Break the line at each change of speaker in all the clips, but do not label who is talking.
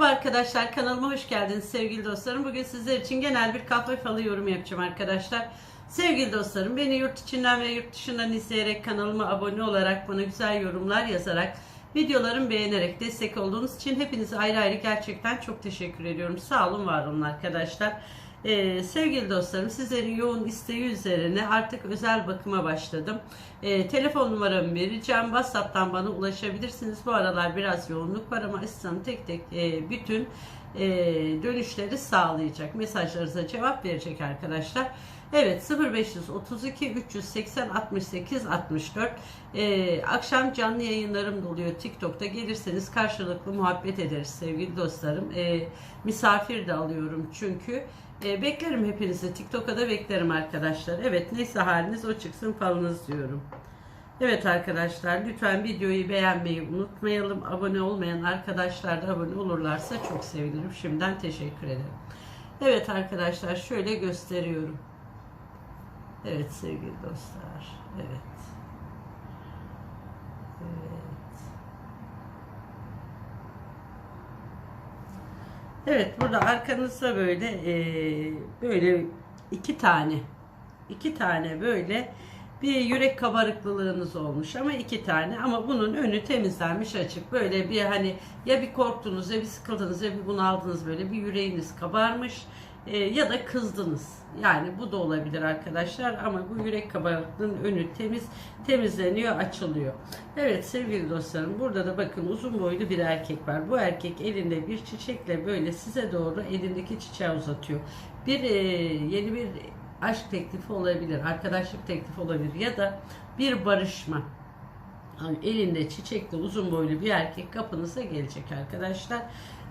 Merhaba arkadaşlar kanalıma hoş geldiniz sevgili dostlarım. Bugün sizler için genel bir kahve falı yorum yapacağım arkadaşlar. Sevgili dostlarım beni yurt içinden ve yurt dışından izleyerek kanalıma abone olarak bana güzel yorumlar yazarak videolarımı beğenerek destek olduğunuz için hepinize ayrı ayrı gerçekten çok teşekkür ediyorum. Sağ olun var olun arkadaşlar. Ee, sevgili dostlarım sizlerin yoğun isteği üzerine artık özel bakıma başladım. Ee, telefon numaramı vereceğim. WhatsApp'tan bana ulaşabilirsiniz. Bu aralar biraz yoğunluk var ama asistanım tek tek e, bütün e, dönüşleri sağlayacak. Mesajlarınıza cevap verecek arkadaşlar. Evet 0532 380 68 64 ee, akşam canlı yayınlarım da oluyor TikTok'ta gelirseniz karşılıklı muhabbet ederiz sevgili dostlarım ee, misafir de alıyorum çünkü ee, beklerim hepinizi. TikTok'a da beklerim arkadaşlar. Evet neyse haliniz o çıksın falınız diyorum. Evet arkadaşlar lütfen videoyu beğenmeyi unutmayalım. Abone olmayan arkadaşlar da abone olurlarsa çok sevinirim. Şimdiden teşekkür ederim. Evet arkadaşlar şöyle gösteriyorum. Evet sevgili dostlar. Evet. Evet burada arkanızda böyle e, böyle iki tane iki tane böyle bir yürek kabarıklılığınız olmuş ama iki tane. Ama bunun önü temizlenmiş açık. Böyle bir hani ya bir korktunuz ya bir sıkıldınız ya bir bunaldınız böyle bir yüreğiniz kabarmış e, ya da kızdınız. Yani bu da olabilir arkadaşlar ama bu yürek kabarıklığının önü temiz temizleniyor, açılıyor. Evet sevgili dostlarım burada da bakın uzun boylu bir erkek var. Bu erkek elinde bir çiçekle böyle size doğru elindeki çiçeği uzatıyor. Bir e, yeni bir aşk teklifi olabilir, arkadaşlık teklifi olabilir ya da bir barışma. Elinde çiçekli uzun boylu bir erkek kapınıza gelecek arkadaşlar.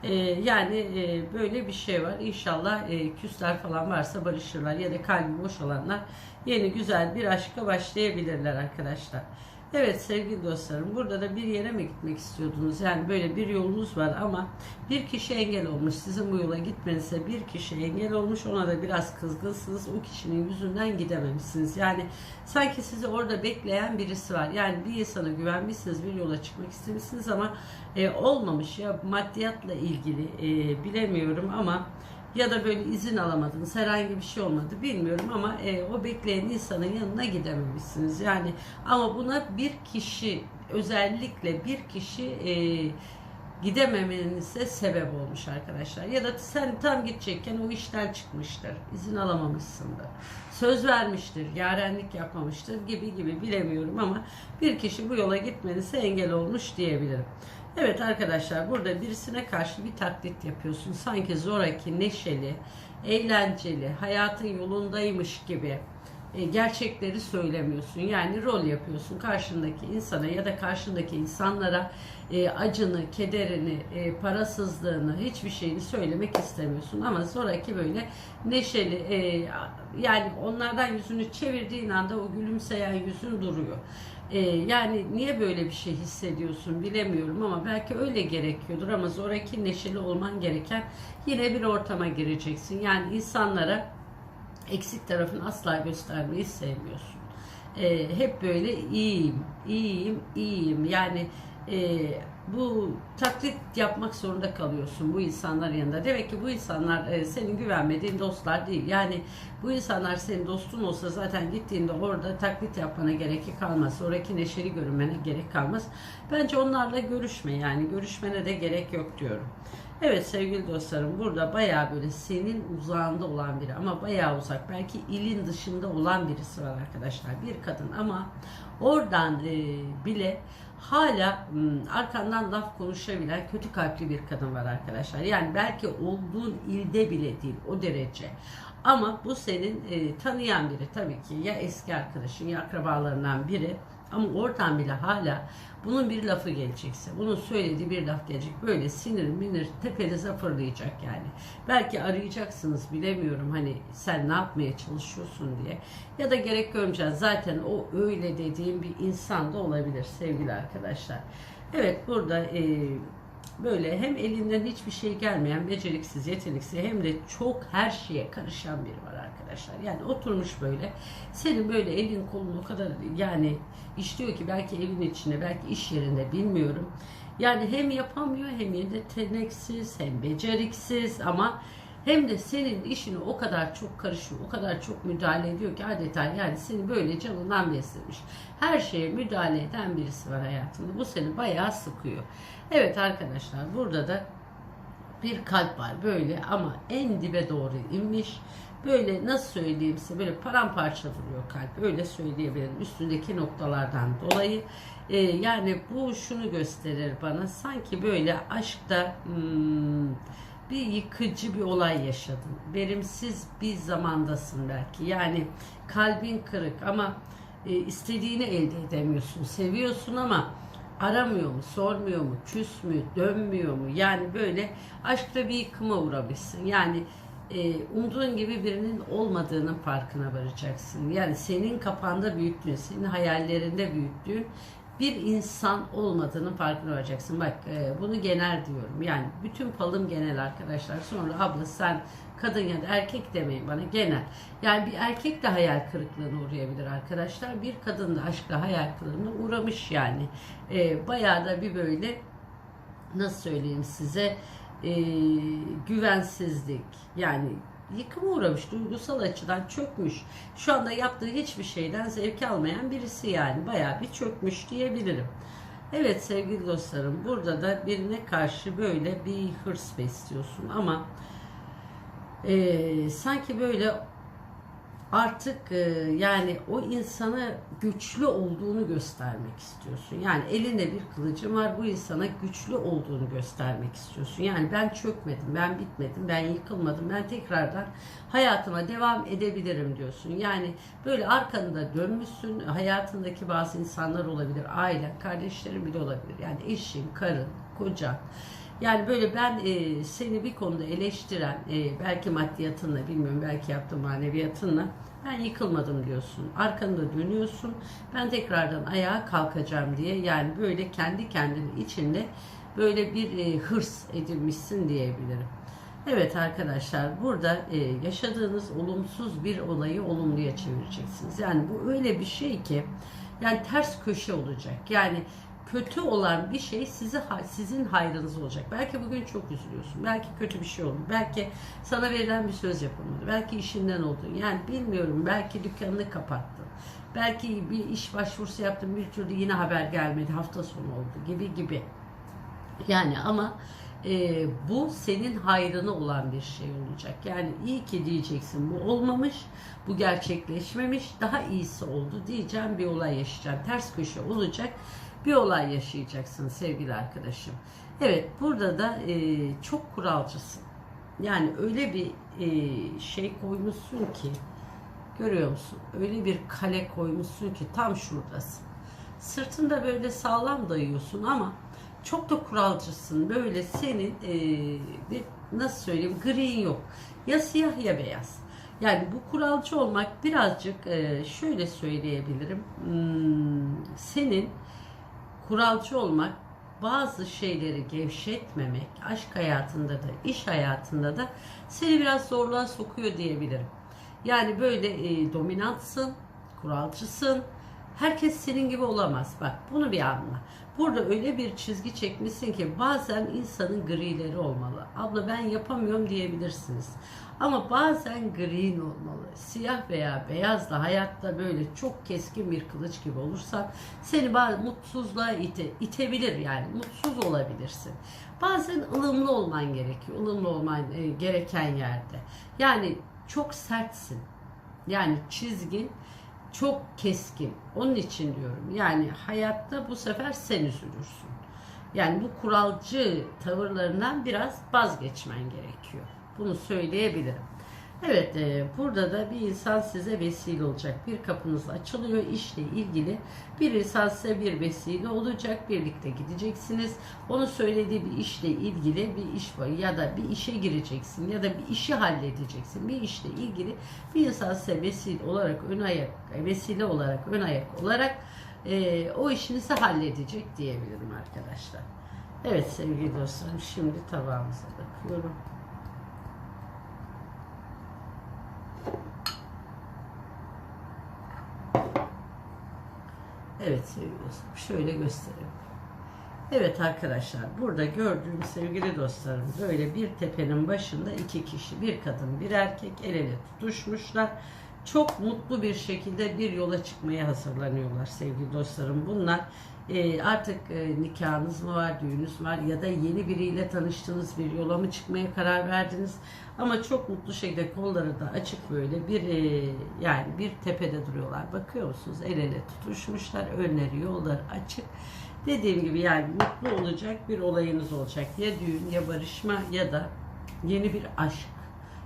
Ee, yani e, böyle bir şey var. İnşallah e, küsler falan varsa barışırlar ya da kalbi boş olanlar yeni güzel bir aşka başlayabilirler arkadaşlar. Evet sevgili dostlarım burada da bir yere mi gitmek istiyordunuz? Yani böyle bir yolunuz var ama bir kişi engel olmuş. Sizin bu yola gitmenize bir kişi engel olmuş. Ona da biraz kızgınsınız. O kişinin yüzünden gidememişsiniz. Yani sanki sizi orada bekleyen birisi var. Yani bir insana güvenmişsiniz, bir yola çıkmak istemişsiniz ama e, olmamış ya maddiyatla ilgili e, bilemiyorum ama ya da böyle izin alamadınız herhangi bir şey olmadı bilmiyorum ama e, o bekleyen insanın yanına gidememişsiniz. Yani ama buna bir kişi özellikle bir kişi e, gidememenize sebep olmuş arkadaşlar. Ya da sen tam gidecekken o işten çıkmıştır izin alamamışsındır söz vermiştir yarenlik yapmamıştır gibi gibi bilemiyorum ama bir kişi bu yola gitmenize engel olmuş diyebilirim Evet arkadaşlar burada birisine karşı bir taklit yapıyorsun. Sanki zoraki, neşeli, eğlenceli, hayatın yolundaymış gibi e, gerçekleri söylemiyorsun. Yani rol yapıyorsun karşındaki insana ya da karşındaki insanlara e, acını, kederini, e, parasızlığını, hiçbir şeyini söylemek istemiyorsun. Ama zoraki böyle neşeli, yani onlardan yüzünü çevirdiğin anda o gülümseyen yüzün duruyor. Yani niye böyle bir şey hissediyorsun bilemiyorum ama belki öyle gerekiyordur ama zoraki neşeli olman gereken yine bir ortama gireceksin. Yani insanlara eksik tarafını asla göstermeyi sevmiyorsun. Ee, hep böyle iyiyim, iyiyim, iyiyim. Yani e, bu taklit yapmak zorunda kalıyorsun bu insanlar yanında. Demek ki bu insanlar e, senin güvenmediğin dostlar değil. Yani bu insanlar senin dostun olsa zaten gittiğinde orada taklit yapmana gerek kalmaz. Sonraki neşeli görünmene gerek kalmaz. Bence onlarla görüşme yani. Görüşmene de gerek yok diyorum. Evet sevgili dostlarım burada bayağı böyle senin uzağında olan biri ama bayağı uzak belki ilin dışında olan birisi var arkadaşlar bir kadın ama oradan e, bile hala m, arkandan laf konuşabilen kötü kalpli bir kadın var arkadaşlar. Yani belki olduğun ilde bile değil o derece. Ama bu senin e, tanıyan biri tabii ki ya eski arkadaşın ya akrabalarından biri ama oradan bile hala bunun bir lafı gelecekse, bunun söylediği bir laf gelecek. Böyle sinir minir tepenize fırlayacak yani. Belki arayacaksınız bilemiyorum hani sen ne yapmaya çalışıyorsun diye. Ya da gerek görmeyeceğiz. Zaten o öyle dediğim bir insan da olabilir sevgili arkadaşlar. Evet burada e, böyle hem elinden hiçbir şey gelmeyen beceriksiz, yeteneksiz hem de çok her şeye karışan biri var arkadaşlar. Yani oturmuş böyle senin böyle elin kolun o kadar yani işliyor ki belki evin içinde belki iş yerinde bilmiyorum. Yani hem yapamıyor hem yeteneksiz hem beceriksiz ama hem de senin işini o kadar çok karışıyor, o kadar çok müdahale ediyor ki adeta yani seni böyle canından beslemiş. Her şeye müdahale eden birisi var hayatında. Bu seni bayağı sıkıyor. Evet arkadaşlar burada da bir kalp var böyle ama en dibe doğru inmiş. Böyle nasıl söyleyeyim size böyle paramparça duruyor kalp öyle söyleyebilirim üstündeki noktalardan dolayı. Ee, yani bu şunu gösterir bana sanki böyle aşkta hmm, bir yıkıcı bir olay yaşadın. Verimsiz bir zamandasın belki. Yani kalbin kırık ama e, istediğini elde edemiyorsun. Seviyorsun ama aramıyor mu, sormuyor mu, küs mü, dönmüyor mu? Yani böyle aşkta bir yıkıma uğramışsın. Yani e, umduğun gibi birinin olmadığının farkına varacaksın. Yani senin kafanda büyüttüğün, senin hayallerinde büyüttüğün bir insan olmadığının farkına varacaksın. Bak e, bunu genel diyorum. Yani bütün palım genel arkadaşlar. Sonra abla sen kadın ya da erkek demeyin bana genel. Yani bir erkek de hayal kırıklığına uğrayabilir arkadaşlar. Bir kadın da aşkla hayal kırıklığına uğramış yani. E, bayağı da bir böyle nasıl söyleyeyim size e, güvensizlik yani yıkıma uğramış, duygusal açıdan çökmüş. Şu anda yaptığı hiçbir şeyden zevk almayan birisi yani bayağı bir çökmüş diyebilirim. Evet sevgili dostlarım burada da birine karşı böyle bir hırs besliyorsun ama e, sanki böyle artık e, yani o insana güçlü olduğunu göstermek istiyorsun. Yani elinde bir kılıcın var bu insana güçlü olduğunu göstermek istiyorsun. Yani ben çökmedim, ben bitmedim, ben yıkılmadım, ben tekrardan hayatıma devam edebilirim diyorsun. Yani böyle arkanda dönmüşsün, hayatındaki bazı insanlar olabilir, ailen, kardeşlerin bile olabilir. Yani eşin, karın, kocan. Yani böyle ben e, seni bir konuda eleştiren, e, belki maddiyatınla, bilmiyorum belki yaptığım maneviyatınla ben yıkılmadım diyorsun. Arkanda dönüyorsun. Ben tekrardan ayağa kalkacağım diye yani böyle kendi kendini içinde böyle bir e, hırs edilmişsin diyebilirim. Evet arkadaşlar burada e, yaşadığınız olumsuz bir olayı olumluya çevireceksiniz. Yani bu öyle bir şey ki yani ters köşe olacak. Yani kötü olan bir şey sizi sizin hayrınız olacak. Belki bugün çok üzülüyorsun. Belki kötü bir şey oldu. Belki sana verilen bir söz yapılmadı. Belki işinden oldun. Yani bilmiyorum. Belki dükkanını kapattın. Belki bir iş başvurusu yaptın bir türlü yine haber gelmedi. Hafta sonu oldu gibi gibi. Yani ama e, bu senin hayrına olan bir şey olacak. Yani iyi ki diyeceksin bu olmamış, bu gerçekleşmemiş, daha iyisi oldu diyeceğim bir olay yaşayacağım. Ters köşe olacak bir olay yaşayacaksın sevgili arkadaşım. Evet burada da e, çok kuralcısın. Yani öyle bir e, şey koymuşsun ki görüyor musun? Öyle bir kale koymuşsun ki tam şuradasın. Sırtında böyle sağlam dayıyorsun ama çok da kuralcısın. Böyle senin e, nasıl söyleyeyim gri'in yok. Ya siyah ya beyaz. Yani bu kuralcı olmak birazcık e, şöyle söyleyebilirim. Hmm, senin kuralcı olmak, bazı şeyleri gevşetmemek, aşk hayatında da, iş hayatında da seni biraz zorluğa sokuyor diyebilirim. Yani böyle e, dominantsın, kuralcısın. Herkes senin gibi olamaz. Bak bunu bir anla. Burada öyle bir çizgi çekmişsin ki bazen insanın grileri olmalı. Abla ben yapamıyorum diyebilirsiniz. Ama bazen green olmalı. Siyah veya beyaz da hayatta böyle çok keskin bir kılıç gibi olursan seni bazı mutsuzluğa ite, itebilir yani. Mutsuz olabilirsin. Bazen ılımlı olman gerekiyor. ılımlı olman e, gereken yerde. Yani çok sertsin. Yani çizgin çok keskin. Onun için diyorum. Yani hayatta bu sefer sen üzülürsün. Yani bu kuralcı tavırlarından biraz vazgeçmen gerekiyor. Bunu söyleyebilirim. Evet e, burada da bir insan size vesile olacak. Bir kapınız açılıyor işle ilgili. Bir insan size bir vesile olacak. Birlikte gideceksiniz. Onu söylediği bir işle ilgili bir iş var ya da bir işe gireceksin ya da bir işi halledeceksin. Bir işle ilgili bir insan size vesile olarak ön ayak vesile olarak ön ayak olarak e, o işinizi halledecek diyebilirim arkadaşlar. Evet sevgili dostlarım şimdi tabağımıza bakıyorum. Evet sevgili dostum. Şöyle göstereyim. Evet arkadaşlar burada gördüğüm sevgili dostlarım böyle bir tepenin başında iki kişi bir kadın bir erkek el ele tutuşmuşlar. Çok mutlu bir şekilde bir yola çıkmaya hazırlanıyorlar sevgili dostlarım. Bunlar e, artık e, nikahınız mı var, düğünüz var ya da yeni biriyle tanıştığınız bir yola mı çıkmaya karar verdiniz. Ama çok mutlu şekilde kolları da açık böyle bir e, yani bir tepede duruyorlar. Bakıyor musunuz? El ele tutuşmuşlar. Önleri yolları açık. Dediğim gibi yani mutlu olacak bir olayınız olacak. Ya düğün ya barışma ya da yeni bir aşk.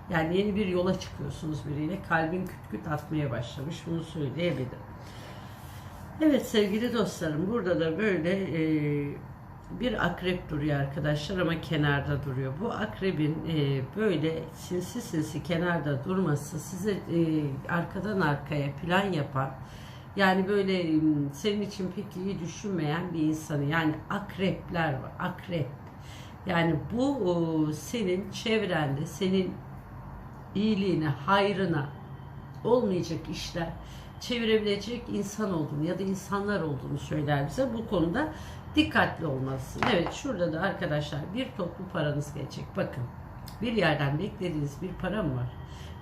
Yani yeni bir yola çıkıyorsunuz biriyle. Kalbin küt küt atmaya başlamış. Bunu söyleyebilirim. Evet sevgili dostlarım burada da böyle e, bir akrep duruyor arkadaşlar ama kenarda duruyor. Bu akrebin e, böyle sinsi sinsi kenarda durması size e, arkadan arkaya plan yapan yani böyle m, senin için pek iyi düşünmeyen bir insanı yani akrepler var akrep. Yani bu senin çevrende senin iyiliğine, hayrına olmayacak işler çevirebilecek insan olduğunu ya da insanlar olduğunu söyler bize. Bu konuda dikkatli olmalısın. Evet şurada da arkadaşlar bir toplu paranız gelecek. Bakın bir yerden beklediğiniz bir para mı var?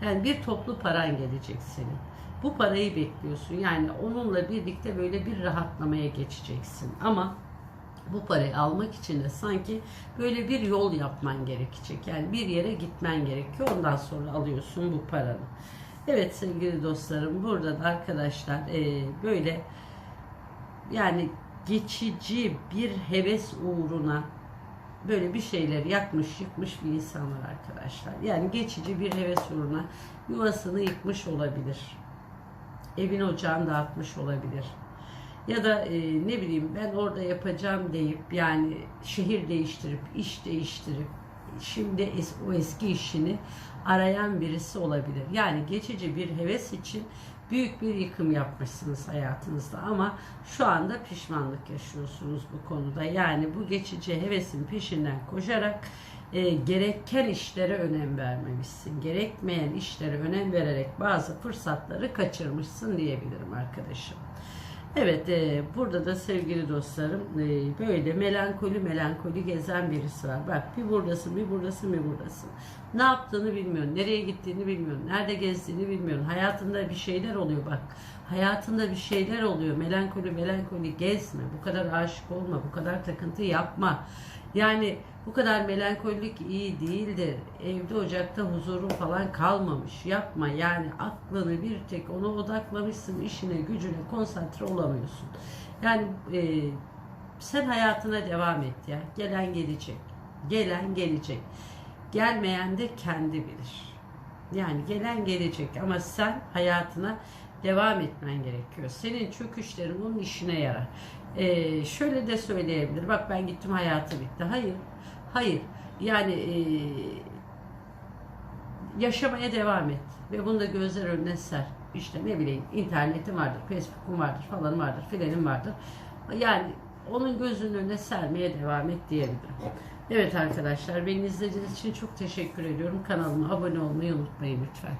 Yani bir toplu paran gelecek senin. Bu parayı bekliyorsun. Yani onunla birlikte böyle bir rahatlamaya geçeceksin. Ama bu parayı almak için de sanki böyle bir yol yapman gerekecek. Yani bir yere gitmen gerekiyor. Ondan sonra alıyorsun bu paranı. Evet sevgili dostlarım burada da arkadaşlar e, böyle yani geçici bir heves uğruna böyle bir şeyler yakmış yıkmış bir insan var arkadaşlar. Yani geçici bir heves uğruna yuvasını yıkmış olabilir. Evin ocağını dağıtmış olabilir. Ya da e, ne bileyim ben orada yapacağım deyip yani şehir değiştirip iş değiştirip şimdi es, o eski işini arayan birisi olabilir. Yani geçici bir heves için büyük bir yıkım yapmışsınız hayatınızda ama şu anda pişmanlık yaşıyorsunuz bu konuda. Yani bu geçici hevesin peşinden koşarak e, gereken işlere önem vermemişsin. Gerekmeyen işlere önem vererek bazı fırsatları kaçırmışsın diyebilirim arkadaşım. Evet, e, burada da sevgili dostlarım e, böyle melankoli melankoli gezen birisi var. Bak bir buradasın, bir buradasın, bir buradasın. Ne yaptığını bilmiyorsun, nereye gittiğini bilmiyorsun, nerede gezdiğini bilmiyorsun. Hayatında bir şeyler oluyor bak. Hayatında bir şeyler oluyor. Melankoli melankoli gezme. Bu kadar aşık olma, bu kadar takıntı yapma. Yani bu kadar melankolilik iyi değildir. Evde ocakta huzurun falan kalmamış. Yapma yani aklını bir tek ona odaklamışsın. işine gücüne konsantre olamıyorsun. Yani e, sen hayatına devam et ya. Gelen gelecek. Gelen gelecek. Gelmeyen de kendi bilir. Yani gelen gelecek ama sen hayatına devam etmen gerekiyor. Senin çöküşlerin onun işine yarar. Ee, şöyle de söyleyebilir. Bak ben gittim hayatı bitti. Hayır. Hayır. Yani e, yaşamaya devam et. Ve bunu da gözler önüne ser. İşte ne bileyim internetin vardır, Facebook'un vardır, falan vardır, filanın vardır. Yani onun gözünün önüne sermeye devam et diyebilirim. Evet arkadaşlar beni izlediğiniz için çok teşekkür ediyorum. Kanalıma abone olmayı unutmayın lütfen.